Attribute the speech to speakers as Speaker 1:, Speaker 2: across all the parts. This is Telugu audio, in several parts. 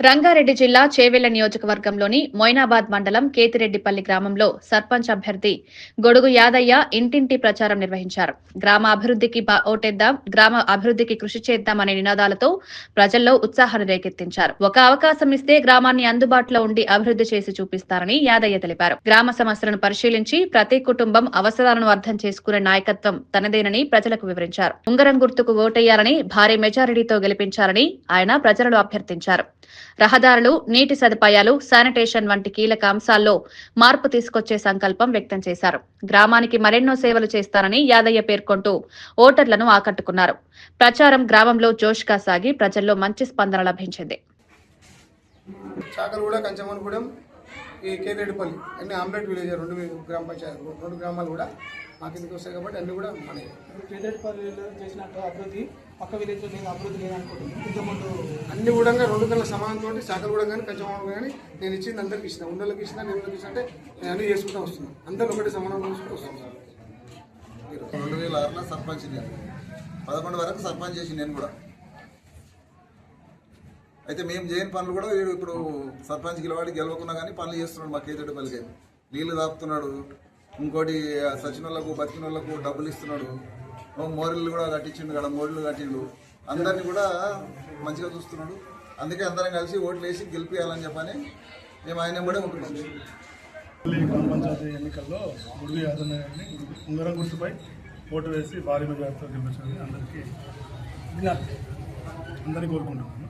Speaker 1: రంగారెడ్డి జిల్లా చేవెళ్ళ నియోజకవర్గంలోని మొయినాబాద్ మండలం కేతిరెడ్డిపల్లి గ్రామంలో సర్పంచ్ అభ్యర్థి గొడుగు యాదయ్య ఇంటింటి ప్రచారం నిర్వహించారు. గ్రామ అభివృద్ధికి ఓటేద్దాం గ్రామ అభివృద్ధికి కృషి చేద్దాం అనే నినాదాలతో ప్రజల్లో ఉత్సాహాన్ని రేకెత్తించారు. ఒక అవకాశం ఇస్తే గ్రామాన్ని అందుబాటులో ఉండి అభివృద్ధి చేసి చూపిస్తారని యాదయ్య తెలిపారు. గ్రామ సమస్యలను పరిశీలించి ప్రతి కుటుంబం అవసరాలను అర్థం చేసుకునే నాయకత్వం తనదేనని ప్రజలకు వివరించారు. ఉంగరం గుర్తుకు ఓటేయాలని భారీ మెజారిటీతో గెలిపించాలని ఆయన ప్రజలను అభ్యర్థించారు. రహదారులు నీటి సదుపాయాలు శానిటేషన్ వంటి కీలక అంశాల్లో మార్పు తీసుకొచ్చే సంకల్పం వ్యక్తం చేశారు. గ్రామానికి మరెన్నో సేవలు చేస్తారని యాదయ్య పేర్కొంటూ ఓటర్లను ఆకట్టుకున్నారు. ప్రచారం గ్రామంలో జోష్గా సాగి ప్రజల్లో మంచి స్పందన లభించింది.
Speaker 2: చాకలగూడ కంచమనగూడెం ఈ కేతిరెడ్డిపల్లి అన్ని ఆమ్లెట్ విలేజ్ రెండు గ్రామ పంచాయతీ రెండు గ్రామాలు కూడా మా కిందకి వస్తాయి కాబట్టి అన్ని కూడా మన
Speaker 3: పేదపల్లిలో చేసినట్టు అభివృద్ధి పక్క విలేజ్లో నేను అభివృద్ధి లేదనుకుంటున్నాను ఇంతకుముందు
Speaker 2: అన్ని కూడా రెండు గంటల సమానంతో చాకలగూడ కానీ కంచమనగూడ కానీ నేను ఇచ్చింది అందరికి ఇచ్చిన. ఉండలకి ఇచ్చిన నేను ఇచ్చిన అంటే నేను అన్ని చేసుకుంటూ వస్తున్నాను అందరూ ఒకటి సమానం చూసుకుంటూ వస్తున్నాను
Speaker 4: రెండు వేల ఆరులో సర్పంచ్ నేను. పదకొండు వరకు సర్పంచ్ చేసి నేను కూడా. అయితే మేము చేయని పనులు కూడా వీడు ఇప్పుడు సర్పంచ్ గెలవాడి గెలవకున్నా కానీ పనులు చేస్తున్నాడు మా కేతడిపల్లికి నీళ్ళు దాపుతున్నాడు ఇంకోటి సచిన వాళ్ళకు బతికిన వాళ్ళకు డబ్బులు ఇస్తున్నాడు. మోరిల్లు కూడా కట్టించిండు కదా మోరీలు కట్టిండు. అందరినీ కూడా మంచిగా చూస్తున్నాడు. అందుకే అందరం కలిసి ఓట్లు వేసి గెలిపించాలని చెప్పని మేము ఆయన కూడా ఉంటున్నాం.
Speaker 5: గ్రామ పంచాయతీ ఎన్నికల్లో గుడి యాదన్న గారిని ఉంగరం గుర్తుపై ఓటు వేసి భారీ మెజార్టీతో గెలిపించాలని అందరికీ విజ్ఞప్తి. అందరినీ కోరుకుంటున్నాను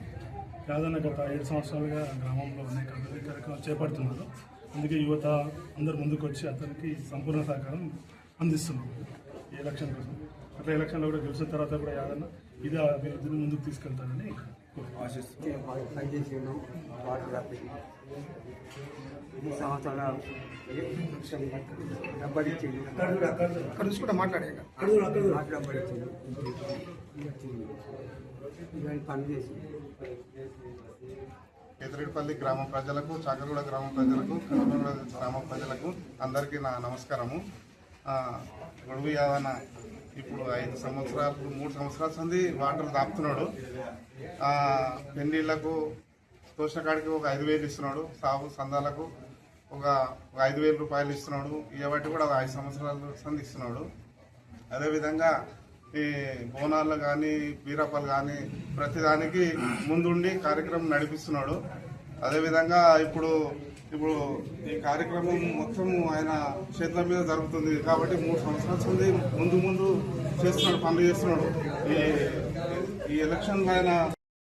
Speaker 5: యాదన్న గత ఏడు సంవత్సరాలుగా గ్రామంలో అనేక అభివృద్ధి కార్యక్రమాలు చేపడుతున్నారు. అందుకే యువత అందరు ముందుకు వచ్చి అతనికి సంపూర్ణ సహకారం అందిస్తున్నారు. ఈ ఎలక్షన్ కోసం? అట్లా ఎలక్షన్లో కూడా గెలిచిన తర్వాత కూడా యాదన్న ఇదే అభివృద్ధిని ముందుకు తీసుకెళ్తారని ఆశిస్తున్నాను
Speaker 6: పనిచేసాను ఈ సంవత్సరాల డబ్బడి
Speaker 2: అక్కడ చూసుకుంటే మాట్లాడే
Speaker 6: డబ్బడి
Speaker 7: గ్రామ ప్రజలకు చాకరగూడ గ్రామ ప్రజలకు కనగూడ గ్రామ ప్రజలకు అందరికీ నా నమస్కారము. గొడుగు యాదన్న ఇప్పుడు ఐదు సంవత్సరాలు మూడు సంవత్సరాల నుండి వాటర్ దాపుతున్నాడు ఆ, పెళ్ళిళ్ళకు తోసిన కాడికి ఒక ఐదు వేలు ఇస్తున్నాడు. సాగు సందాలకు ఒక ఐదు వేల రూపాయలు ఇస్తున్నాడు. ఇవ్వబట్టి కూడా ఒక ఐదు సంవత్సరాలు సంది ఇస్తున్నాడు. అదేవిధంగా ఈ బోనాలు కానీ బీరప్పలు కానీ ప్రతిదానికి ముందుండి కార్యక్రమం నడిపిస్తున్నాడు. అదేవిధంగా ఇప్పుడు ఇప్పుడు ఈ కార్యక్రమం మొత్తం ఆయన చేతుల మీద జరుగుతుంది కాబట్టి మూడు సంవత్సరాల నుండి ముందు ముందు చేస్తున్నాడు పనులు చేస్తున్నాడు. ఈ ఈ ఎలక్షన్లో ఆయన